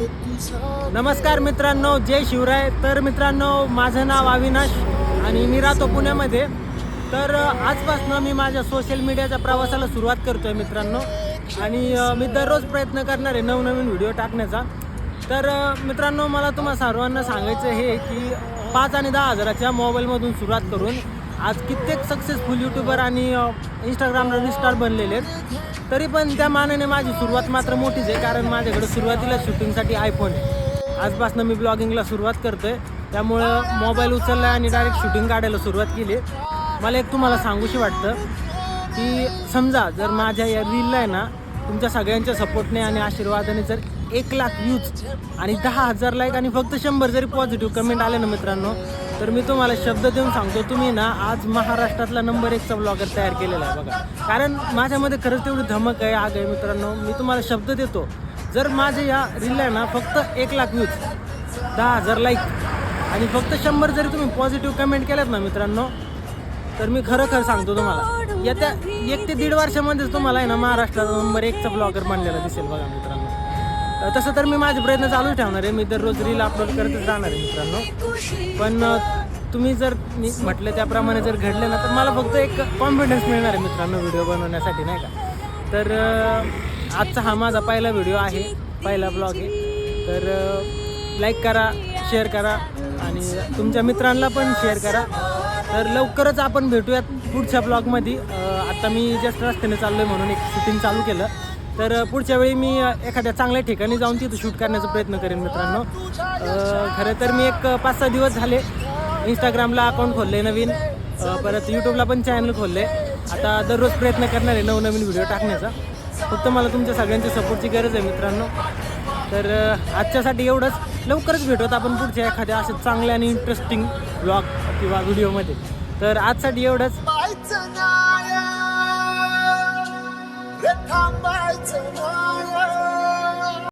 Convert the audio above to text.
नमस्कार मित्रांनो जय शिवराय. तर मित्रांनो माझं नाव अविनाश आणि मी राहतो पुण्यामध्ये. तर आजपासनं मी माझ्या सोशल मीडियाच्या प्रवासाला सुरुवात करतोय मित्रांनो. आणि मी दररोज प्रयत्न करणार आहे नवनवीन व्हिडिओ टाकण्याचा. तर मित्रांनो मला तुम्हाला सर्वांना सांगायचं हे की पाच आणि दहा हजाराच्या मोबाईलमधून सुरुवात करून आज कित्येक सक्सेसफुल यूट्यूबर आणि इंस्टाग्रामला रिस्टार बनलेले आहेत. तरी पण त्या मानाने माझी सुरुवात मात्र मोठीच आहे कारण माझ्याकडे सुरुवातीला शूटिंगसाठी आयफोन आहे. आजपासून मी ब्लॉगिंगला सुरुवात करतोय. त्यामुळं मोबाईल उचलला आणि डायरेक्ट शूटिंग काढायला सुरुवात केली मला एक तुम्हाला सांगूशी वाटतं की समजा जर माझ्या या रीलला आहे ना तुमच्या सगळ्यांच्या सपोर्टने आणि आशीर्वादाने जर एक लाख व्ह्यूज आणि दहा हजार लाईक आणि फक्त शंभर जरी पॉझिटिव्ह कमेंट आले ना मित्रांनो तर मी तुम्हाला शब्द देऊन सांगतो तुम्ही ना आज महाराष्ट्रातला नंबर एकचा ब्लॉगर तयार केलेला आहे बघा. कारण माझ्यामध्ये खरंच तेवढी धमक आहे आग आहे मित्रांनो. मी तुम्हाला शब्द देतो जर माझ्या या रीलला ना फक्त एक लाख व्ह्यूज दहा हजार लाईक आणि फक्त शंभर जरी तुम्ही पॉझिटिव्ह कमेंट केल्यात ना मित्रांनो तर मी खरं खरं सांगतो तुम्हाला येत्या एक ते दीड वर्षामध्येच तुम्हाला आहे ना महाराष्ट्राचा नंबर एकचा ब्लॉगर बनलेला दिसेल बघा मित्रांनो. तसं तर मी माझे प्रयत्न चालूच ठेवणार आहे. मी दररोज रील अपलोड करतच राहणार आहे मित्रांनो. पण तुम्ही जर मी म्हटलं त्याप्रमाणे जर घडलं ना तर मला फक्त एक कॉन्फिडन्स मिळणार आहे मित्रांनो व्हिडिओ बनवण्यासाठी नाही का? तर आजचा हा माझा पहिला व्हिडिओ आहे पहिला ब्लॉग आहे. तर लाईक करा शेअर करा आणि तुमच्या मित्रांना पण शेअर करा. तर लवकरच आपण भेटूयात पुढच्या ब्लॉगमध्ये आत्ता मी जस्ट रस्त्याने चाललो आहे म्हणून एक शूटिंग चालू केलं. तर पुढच्या वेळी मी एखाद्या चांगल्या ठिकाणी जाऊन तिथं शूट करण्याचा प्रयत्न करेन मित्रांनो. खरं तर मी एक पाच सहा दिवस झाले इंस्टाग्रामला अकाउंट खोलले नवीन. परत यूट्यूबला पण चॅनल खोलले आता दररोज प्रयत्न करणार आहे नवनवीन व्हिडिओ टाकण्याचा. फक्त मला तुमच्या सगळ्यांच्या सपोर्टची गरज आहे मित्रांनो. तर आजच्यासाठी एवढंच. लवकरच भेटूत आपण पुढच्या एखाद्या असं चांगल्या आणि इंटरेस्टिंग ब्लॉग किंवा व्हिडिओमध्ये तर आजसाठी एवढंच. 他们怎么了